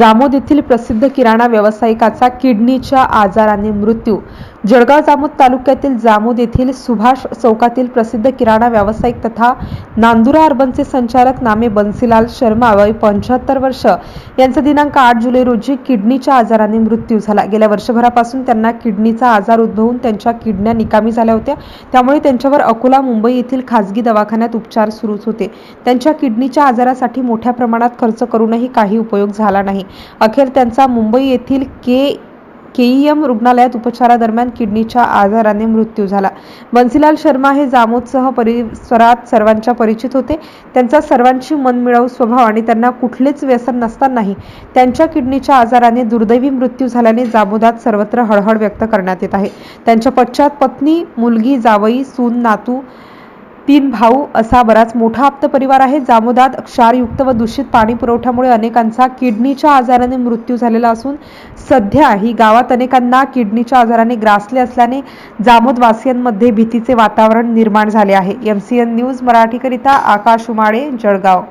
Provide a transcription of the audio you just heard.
जामोद येथील प्रसिद्ध किराणा व्यावसायिकाचा किडनीच्या आजाराने मृत्यू जळगाव जामोद तालुक्यातील जामोद येथील सुभाष चौकातील प्रसिद्ध किराणा व्यावसायिक तथा नांदुरा अर्बनचे संचालक नामे बन्सीलाल शर्मा वय पंच्याहत्तर वर्ष यांचा दिनांक आठ जुलै रोजी किडनीच्या आजाराने मृत्यू झाला. गेल्या वर्षभरापासून त्यांना किडनीचा आजार उद्भवून त्यांच्या किडन्या निकामी झाल्या होत्या. त्यामुळे त्यांच्यावर अकोला मुंबई येथील खासगी दवाखान्यात उपचार सुरूच होते. त्यांच्या किडनीच्या आजारासाठी मोठ्या प्रमाणात खर्च करूनही काही उपयोग झाला नाही. अखेर त्यांचा मुंबई येथील के केईएम रुग्णालयात उपचारादरम्यान किडनीच्या आजाराने मृत्यू झाला. बन्सीलाल शर्मा हे जामोदसह परिसरात सर्वांच्या परिचित होते. त्यांचा सर्वांशी मनमिळाऊ स्वभाव आणि त्यांना कुठलेच व्यसन नसतानाही त्यांच्या किडनीच्या आजाराने दुर्दैवी मृत्यू झाल्याने जामोदात सर्वत्र हळहळ व्यक्त करण्यात येत आहे. त्यांच्या पश्चात पत्नी मुलगी जावई सून नातू तीन भाऊ असा बराच मोठा आप्त परिवार आहे. जामोदात क्षारयुक्त व दूषित पाणी पुरवठ्यामुळे अनेकांचा किडनीच्या आजाराने मृत्यू झालेला असून सध्या ही गावात अनेकांना किडनीच्या आजाराने ग्रासले असल्याने जामोदवासियांमध्ये भीतीचे वातावरण निर्माण झाले आहे. एम सी एन न्यूज मराठीकरिता आकाश उमाळे जळगाव.